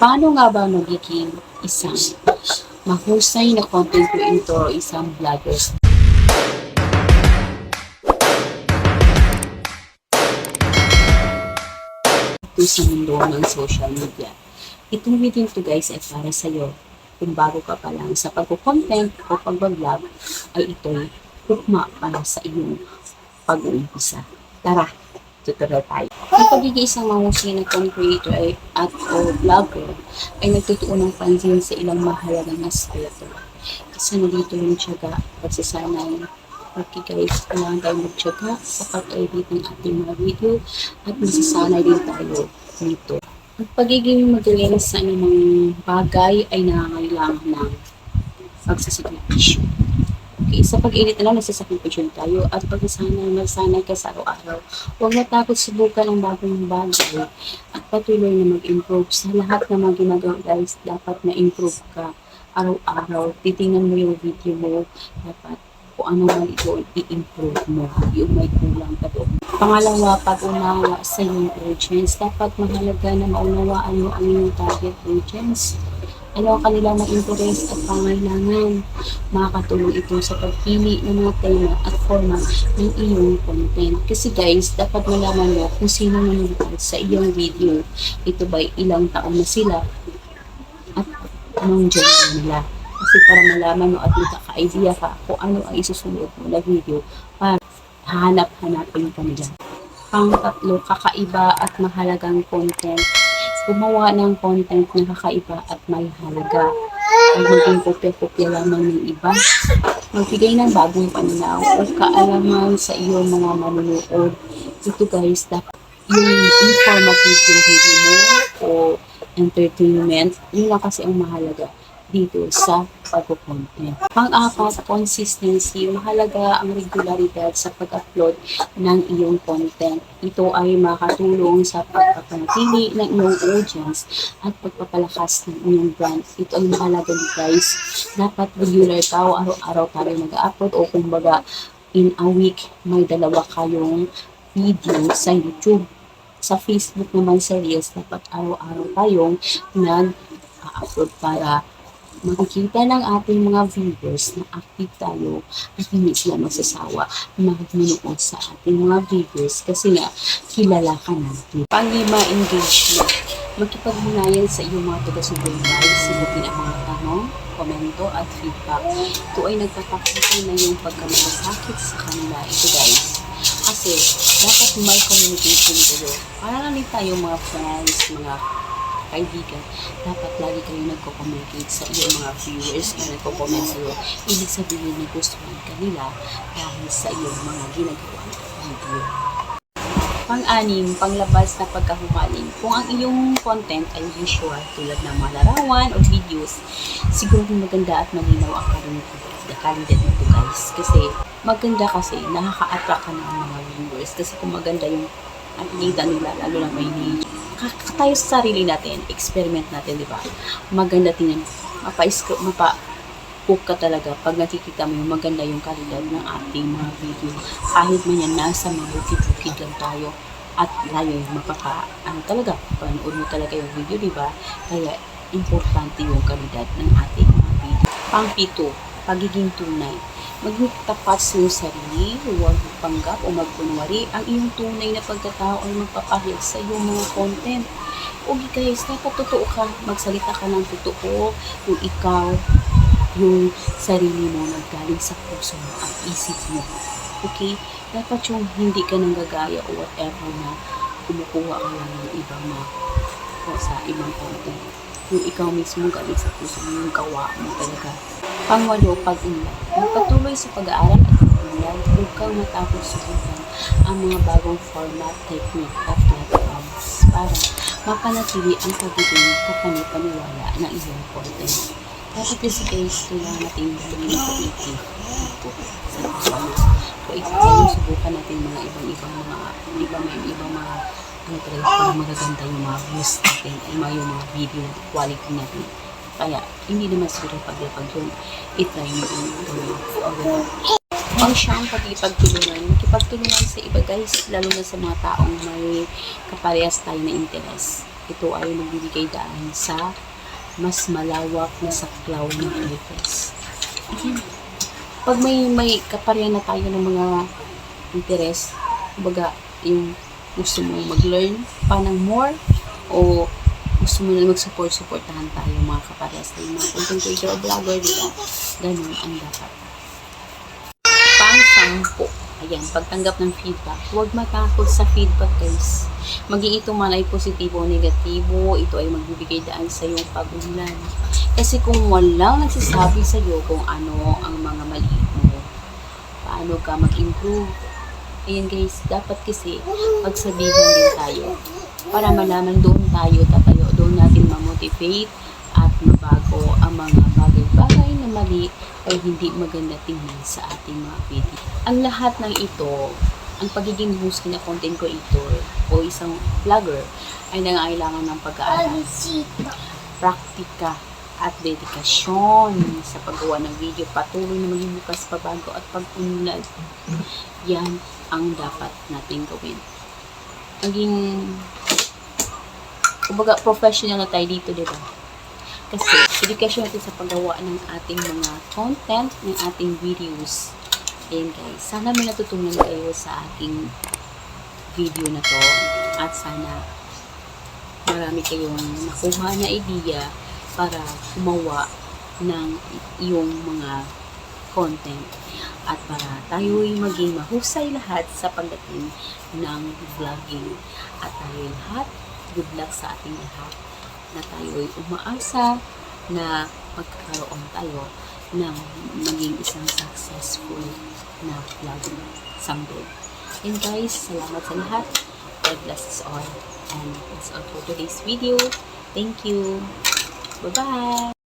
Paano nga ba magiging isang mahusay na content creator o isang vlogger? Ito sa mundo ng social media. Itong video to guys ay para sa iyo. Kung bago ka pa lang sa pagko-content o pag-vlog, ay ito'y hukma para sa iyong pag-uumpisa. Tara, tutorial tayo. Ang pagiging isang mahusay na content creator ay, at o vlogger ay nagtutuon ng pansin sa ilang mahalagang aspeto. Isa na dito yung tiyaga, pagsasanay. Okay guys, kailangan tayo magtiyaga sa pag-edit ng ating mga video at masasanay din tayo dito. Ang pagiging magaling sa anumang bagay ay nangangailangan ng pagsasakripisyo. Sa pag-edit na lang, nagsasakripisyo tayo at pagsasanay, magsanay ka sa araw-araw. Huwag matakot subukan ang bagong bagay at patuloy na mag-improve. Sa lahat na mga ginagawa guys, dapat na-improve ka araw-araw. Titingnan mo yung video mo, dapat kung ano man ito i-improve mo, yung may kulang ka doon. Pangalawa, pag-unawa sa iyong audience. Dapat mahalaga na maunawaan mo ang iyong target audience. Ano ang kanilang mga interest at pangailangan. Makakatulong ito sa pagpili ng mga tema at format ng iyong content. Kasi guys, dapat malaman mo kung sino manonood sa iyong video. Ito ba ilang taon na sila at anong gender nila. Kasi para malaman mo at magkaka-idea ka kung ano ang isusunod mo na video para hanap-hanapin ka nila. Pang-tatlo, kakaiba at mahalagang content. Gumawa ng content na kakaiba at may halaga. Huwag maging kopya-kopya lamang ng iba. Magbigay ng bagong pananaw o kaalaman sa iyong mga manunood. Ito guys, dapat yung informative yung video mo o entertainment, yun lang kasi ang mahalaga dito sa pag-content. Pang-apat, consistency. Mahalaga ang regularidad sa pag-upload ng iyong content. Ito ay makatulong sa pagpapanatili ng iyong audience at pagpapalakas ng iyong brand. Ito ay mahalaga guys. Dapat regular ka o araw-araw tayo mag-upload o kumbaga in a week may dalawa kayong video sa YouTube. Sa Facebook naman sa Reels, dapat araw-araw tayong nag-upload para makikita ng ating mga viewers na active tayo at hindi sila magsasawa magmanood sa ating mga videos kasi nga kilala ka natin. Panglima, engagement. Magkipaghunayan sa iyong mga taga-subaybay, sagutin ang mga tanong, komento at feedback. Ito ay nagpapakita na yung pagkamalasakit sa kanila. Ito guys. Kasi dapat may communication kayo. Para lang tayo mga friends, mga kaibigan, dapat lagi kayo nagko-communicate sa iyong mga viewers na nagko-comment sa iyo. Ibig sabihin na gustuhan ka nila dahil sa iyong mga ginagawa video. Pang-anim, panglabas na pagkahumaling. Kung ang iyong content ay visual tulad ng mga larawan o videos, siguro maganda at malinaw ang kalidad kalidad nito guys. Kasi maganda kasi nakaka-attract ka ng mga viewers. Kasi kung maganda yung nakikita nila, lalo na may niche kaka- tayo sa sarili natin, experiment natin, di ba? Maganda tingnan, mapa mapa hook ka talaga pag nakikita mo yung maganda yung kalidad ng ating mga video. Kahit man yan, nasa mga bukid-bukid lang tayo at layo yung mapaka, ano talaga, panood mo talaga yung video, di ba? Kaya, importante yung kalidad ng ating mga video. Pang-pito, pagiging tunay. Maging tapat sa iyong sarili, huwag magpanggap o magkunwari ang iyong tunay na pagkatao ay magpapahayag sa iyong mga content. Huwag guys, dapat totoo ka, magsalita ka ng totoo kung ikaw yung sarili mo naggaling sa puso mo at isip mo. Okay? Dapat yung hindi ka nang gagaya o whatever na kumukuha ka lang ng ibang mga o sa ibang content. Yung ikaw mismo galing sa puso mo, yung gawa mo talaga. Pangwalo, pag-unlad. Magpatuloy sa pag-aaral at pag-unlad, huwag kang matapos subukan ang mga bagong format, technique, at platforms para mapanatili ang pagiging kapanipaniwala ng iyong content. Dapat kasi guys, kailangan natin gawin creative dito sa. So, ito subukan natin mga ibang-ibang mga, ibang may ibang mga ano talaga, para magaganda yung mga views natin, yung mga, yung mga video natin, quality natin. Kaya, hindi naman siguro paglapag yun, itry mo yung gawin. O gano'n. Ang siyang paglipagtulungan, makipagtulungan sa iba guys, lalo na sa mga taong may kaparehas tayo na interes. ito ay magbibigay daan sa mas malawak na saklaw ng purpose. Pag may may kaparehan na tayo ng mga interest, kumbaga yung gusto mo mag-learn pa ng more o gusto mo na mag-support-supportahan tayo mga kaparehas tayo mga content creator o vlogger, di ba? Ganun ang dapat. Pang-sampo. Ayan, pagtanggap ng feedback. Huwag matakot sa feedback, guys. Maging ito man ay positibo o negatibo, ito ay magbibigay daan sa iyong pag-unlan. Kasi kung walang nagsasabi sa iyo kung ano ang mga mali mo, paano ka mag-improve, Ayan guys, dapat kasi pagsabihan din tayo. Para malaman doon tayo tatayo, doon natin ma-motivate at mabago ang mga bagay-bagay na mali o hindi maganda tingnan sa ating mga video. Ang lahat ng ito, ang pagiging husky na content creator o isang vlogger ay nangailangan ng pag-aaral, praktika at dedikasyon sa paggawa ng video. Patuloy na maging bukas pabago at pag-unlad. Yan ang dapat natin gawin. Maging, kumbaga, professional na tayo dito, di ba? Kasi, dedikasyon natin sa paggawa ng ating mga content, ng ating videos. Ayan guys, sana may natutunan kayo sa ating video na to. At sana marami kayong nakuha na idea para gumawa ng iyong mga content at para tayo'y maging mahusay lahat sa pagdating ng vlogging at tayo lahat good luck sa ating lahat na tayo'y umaasa na magkakaroon tayo ng maging isang successful na vlogger someday. And guys, salamat sa lahat. God bless us all. And that's all for today's video. Thank you. 拜拜